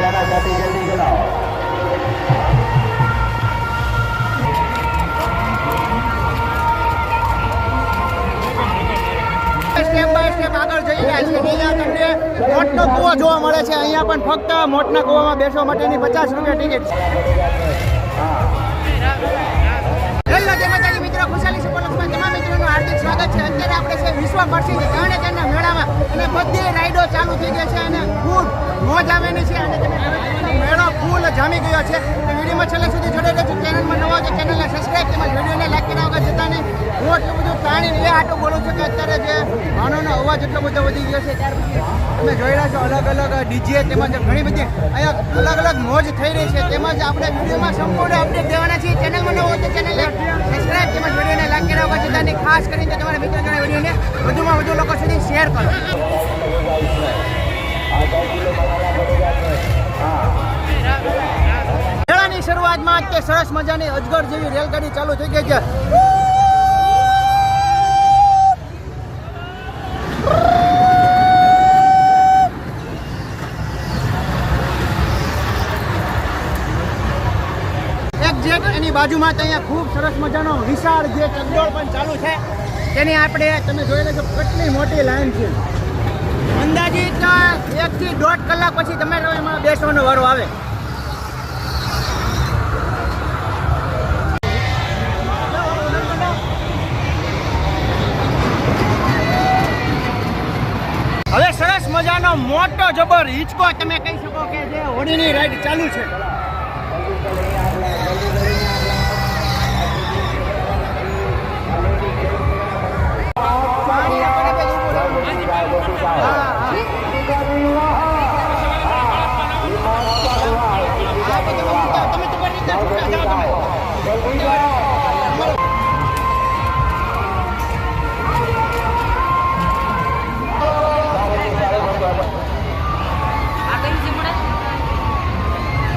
જાના જાતે જલ્દી ચલાવો પચાસ રૂપિયા ટિકિટ છે મિત્રો. ખુશાલી સુપરલક્ષમાં તમામ મિત્રોનું હાર્દિક સ્વાગત છે. અત્યારે આપણે છે વિશ્વ પ્રસિદ્ધ તરણેતરના મેળામાં અને બધી રાઈડો ચાલુ થઈ ગયા છે અને ફૂડ મોજ આવેલી છે અને મેળો ફૂલ જામી ગયો છે. તો વિડીયોમાં છેલ્લે સુધી જોડે રહેજો. ચેનલમાં નવો છે ચેનલને સબસ્ક્રાઈબ તેમજ વિડીયોને લાઈક કર્યા વગર જતા હું એટલું બધું પ્રાણી એ આટલું બોલું છું કે અત્યારે જે વાહનોનો અવાજ એટલો બધો વધી ગયો છે, ત્યાર પછી તમે જોઈ રહ્યા છો અલગ અલગ ડીજે તેમજ ઘણી બધી અહીંયા અલગ અલગ મોજ થઈ રહી છે. તેમજ આપણે વિડીયોમાં સંપૂર્ણ અપડેટ દેવાના છીએ. ચેનલમાં નવો તો ચેનલને સબસ્ક્રાઈબ તેમજ વિડીયોને લાઈક કર્યા વગર જતા ખાસ કરીને તમારા મિત્રો જોડે વિડીયોને વધુમાં વધુ લોકો સુધી શેર કરો. મેળાની શરૂઆતમાં જ તે સરસ મજાની અજગર જેવી રેલગાડી ચાલુ થઈ ગઈ છે. એક્ઝેક્ટ એની બાજુમાં તો અહીંયા ખૂબ સરસ મજાનો વિશાળ જે ચંદોળ પણ ચાલુ છે. તેની આપણે તમે જોઈ લેજો કેટલી મોટી લાઈન છે. અંદાજિત એક થી દોઢ કલાક પછી તમે એમાં બેસવાનો વારો આવે. હવે સરસ મજાનો મોટો જબર હિંચકો તમે કહી શકો કે જે હોડીની રાઈડ ચાલુ છે.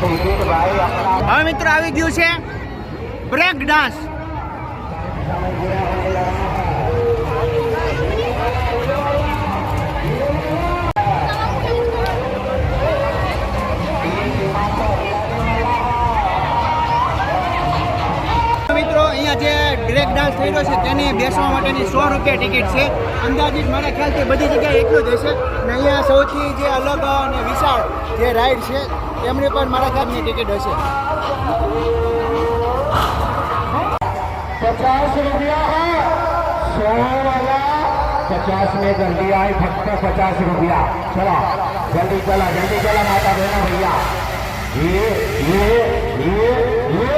હવે મિત્રો આવી ગયું છે બ્રેક ડાન્સ. મિત્રો, અહીંયા જે બ્રેક ડાન્સ થઈ છે તેની બેસવા માટેની સો રૂપિયા ટિકિટ છે. અંદાજિત મારા ખ્યાલથી બધી જગ્યાએ એટલું જ હશે. અને અહીંયા સૌથી જે અલગ અને વિશાળ જે રાઈડ છે તેમની પણ મારા ખ્યાલની ટિકિટ હશે पचास रुपया है सौ वाला पचास में जल्दी आई फक्त पचास रुपया चला जल्दी चला जल्दी चला माता बहना भैया ये ये ये ये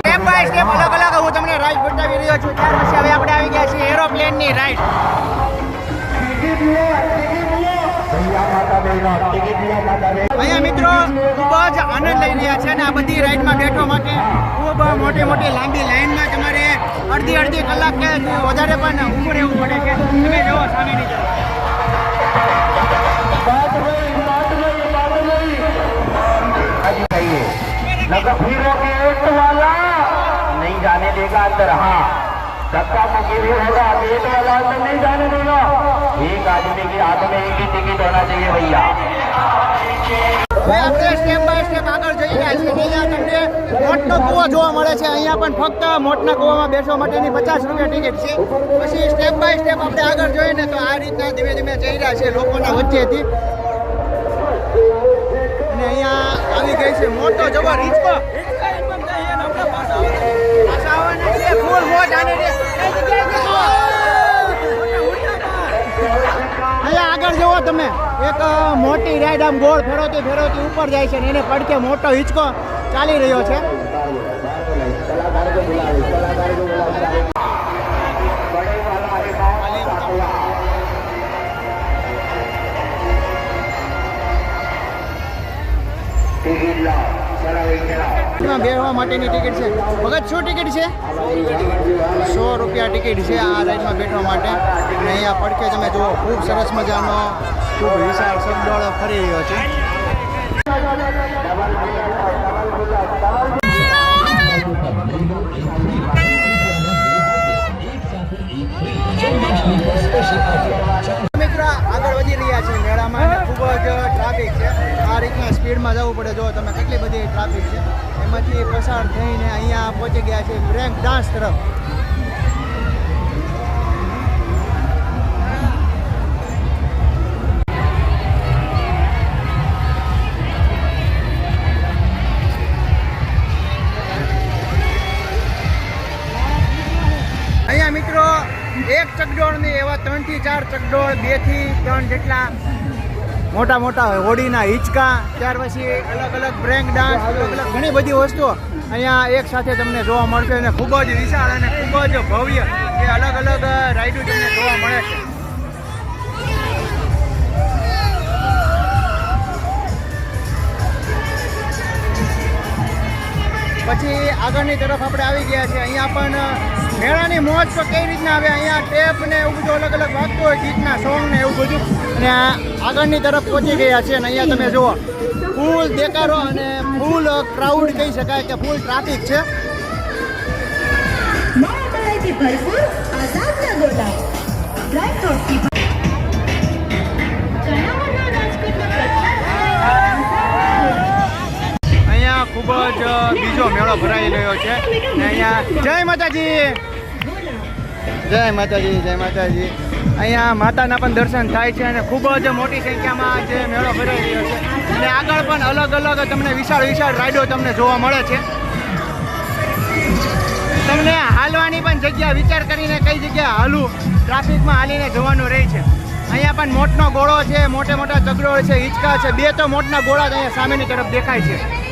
સ્ટેપ બાય સ્ટેપ અગાઉ હું તમને રાઈડ બતાવી રહ્યો છું. ત્યાર પછી હવે આપણે આવી ગયા છીએ એરોપ્લેનની રાઈડ. અહીંયા મિત્રો ખૂબ જ આનંદ લઈ રહ્યા છે અને આ બધી રાઈડમાં બેઠવા માટે ખૂબ મોટી મોટી લાંબી લાઈનમાં તમારે અડધી અડધી કલાક કે વધારે પણ ઊભું રહેવું પડે છે. તમે જુઓ સામેની જુઓ जाने देगा अंदर हाँ धक्का मुक्की भी होगा गेट वाला अंदर नहीं जाने देगा एक आदमी के हाथ में एक ही टिकट होना चाहिए भैया હવે આપણે સ્ટેપ બાય સ્ટેપ આગળ જઈ રહ્યા છીએ અહીંયા તમને મોટનો કૂવો જોવા મળે છે અહીંયા પણ ફક્ત મોટના કૂવામાં બેસવા માટેની પચાસ રૂપિયા ટિકિટ છે પછી સ્ટેપ બાય સ્ટેપ આપણે આગળ જોઈએ ને તો આ રીતના ધીમે ધીમે જઈ રહ્યા છે લોકોના વચ્ચેથી અને અહીંયા આવી ગઈ છે મોટો જબર હિંચકો આવવાના છે, ફૂલ રે. અહીંયા આગળ જુઓ તમે એક મોટી રાઈડ આમ ગોળ ફેરવતી ફેરવતી ઉપર જાય છે એને પડકે મોટો હિંચકો ચાલી રહ્યો છે માટેની ટિકિટ છે. ભગત, શું ટિકિટ છે? સો રૂપિયા ટિકિટ છે આ રાઈડમાં બેઠવા માટે. અને અહીંયા પડકે તમે જુઓ, ખૂબ સરસ મજાનો, ખૂબ વિશાળ શબ્દોળો ફરી રહ્યો છે. મિત્રો આગળ વધી રહ્યા છે મેળામાં અને ખૂબ જ ટ્રાફિક છે આ રીતના સ્પીડમાં જવું પડે જો તમે કેટલી બધી ટ્રાફિક છે. એમાંથી પસાર થઈને અહીંયા પહોંચી ગયા છે બ્રેક ડાન્સ તરફ. અહીંયા મિત્રો, એક ચકડોળ ને એવા ત્રણથી ચાર ચકડોળ બેથી ત્રણ જેટલા મોટા મોટા હોડીના હિંચકા, ત્યાર પછી અલગ અલગ બ્રેક ડાન્સ, અલગ અલગ ઘણી બધી વસ્તુઓ અહીંયા એક સાથે તમને જોવા મળશે અને ખૂબ જ વિશાળ અને ખૂબ જ ભવ્ય એ અલગ અલગ રાઈડો તમને જોવા મળે છે. પછી આગળની તરફ આપણે આવી ગયા છે અહીંયા પણ મેળાની મોજ તો કઈ રીતના આવે? અહીંયા ટેપ ને એવું બધું અલગ અલગ વાગતું હોય ગીતના સોંગ ને એવું બધું. અને આગળની તરફ પહોંચી ગયા છે અને અહીંયા તમે જુઓ. ફૂલ દેકારો અને ફૂલ ક્રાઉડ કહી શકાય કે ફૂલ ટ્રાફિક છે. ભરપૂર ખૂબ જ બીજો મેળો ભરાઈ રહ્યો છે. ને અહીંયા જય માતાજી! જય માતાજી જય માતાજી. અહીંયા માતાના પણ દર્શન થાય છે અને ખૂબ જ મોટી સંખ્યામાં જે મેળો ભરાઈ રહ્યો છે. અને આગળ પણ અલગ અલગ તમને વિશાળ વિશાળ રાઈડો તમને જોવા મળે છે. તમને હાલવાની પણ જગ્યા વિચાર કરીને કઈ જગ્યા હાલું, ટ્રાફિકમાં હાલીને જવાનું રહે છે. અહીંયા પણ મોટનો ગોળો છે, મોટે મોટા ચગડો છે, હિંચકા છે, બે તો મોટના ગોળા અહીંયા સામેની તરફ દેખાય છે.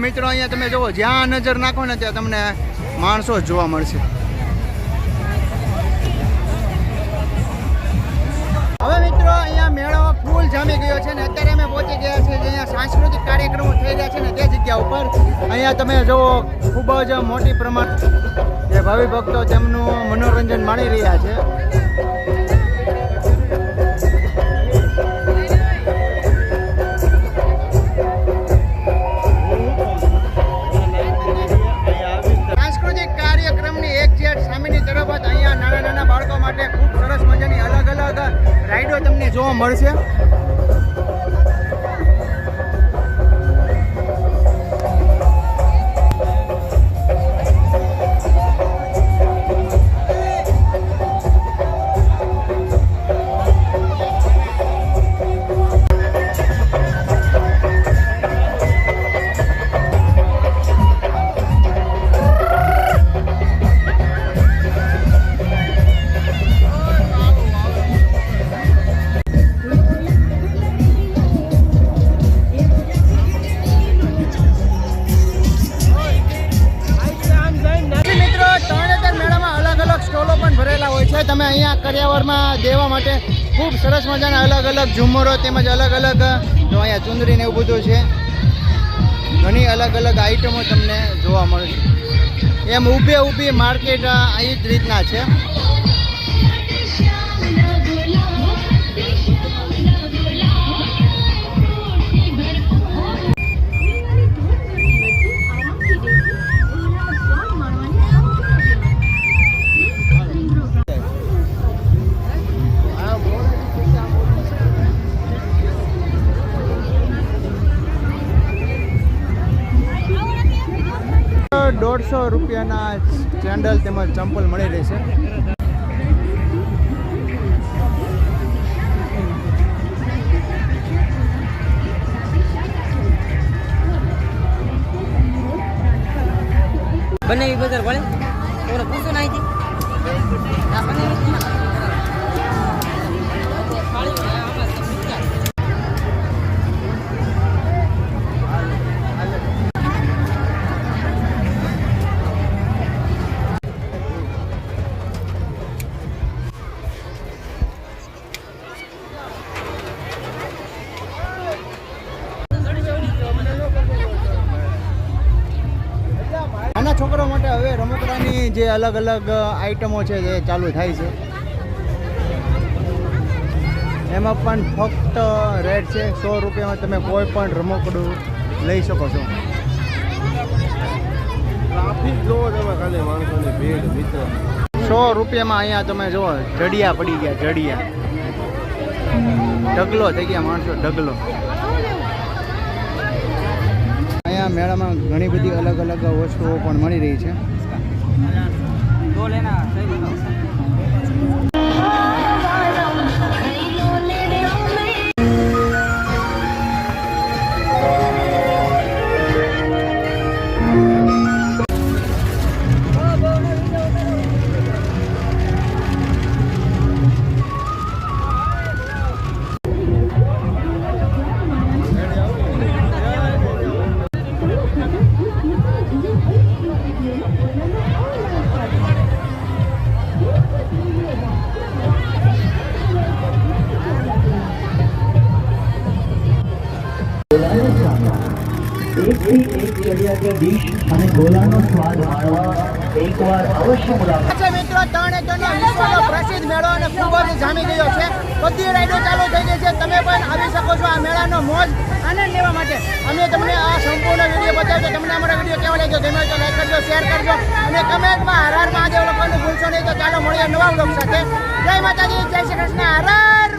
મિત્રો, અહીંયા તમે જુઓ, જ્યાં નજર નાખો ને ત્યાં તમને માણસો જ જોવા મળશે. હવે મિત્રો, અહીંયા મેળો ફૂલ જામી ગયો છે ને અત્યારે અમે પહોંચી ગયા છે અહીંયા સાંસ્કૃતિક કાર્યક્રમો થઈ રહ્યા છે ને તે જગ્યા ઉપર. અહીંયા તમે જુઓ, ખૂબ જ મોટી પ્રમાણ જે ભાવિ ભક્તો તેમનું મનોરંજન માણી રહ્યા છે. તમને જોવા મળશે. સરસ મજાના અલગ અલગ ઝુમરો તેમજ અલગ અલગ, જો અહીંયા ચુંદરીને એવું બધું છે, ઘણી અલગ અલગ આઈટમો તમને જોવા મળશે. એમ ઊભે ઊભી માર્કેટ અહીં જ રીતના છે. દોઢસો રૂપિયાના સેન્ડલ તેમજ ચંપલ મળી રહેશે બનાવી બજાર ભલે પૂછો ના જે અલગ અલગ આઈટમો છે જે ચાલુ થાય છે. એમાં પણ ફક્ત રેટ છે સો રૂપિયામાં તમે કોઈ પણ રમકડું લઈ શકો છો. ટ્રાફિક જોવો તમે ખાલી માણસોની ભીડ મિત્રો. સો રૂપિયામાં અહીંયા તમે જુઓ જડિયા પડી ગયા જડિયા. ઢગલો થઈ ગયા માણસો ઢગલો. અહીંયા મેળામાં ઘણી બધી અલગ અલગ વસ્તુઓ પણ મળી રહી છે. Ayan. અચ્છા મિત્રો, ત્રણે ત્રણનો વિશ્વનો પ્રસિદ્ધ મેળો ખૂબ જ જામી ગયો છે. બધી રાઈડો ચાલુ થઈ ગઈ છે. તમે પણ આવી શકો છો આ મેળાનો મોજ આનંદ લેવા માટે. અમે તમને આ સંપૂર્ણ વીડિયો બતાવ્યો તમને અમારો વીડિયો કેવો લાગ્યો ગમે તો કરજો શેર કરજો અને કમેન્ટમાં હર હર મહાદેવ લખવાનું ભૂલશો નહીં. તો ચાલો મળીએ નવા બ્લોગ સાથે. જય માતાજી, જય શ્રી કૃષ્ણ. હર હર!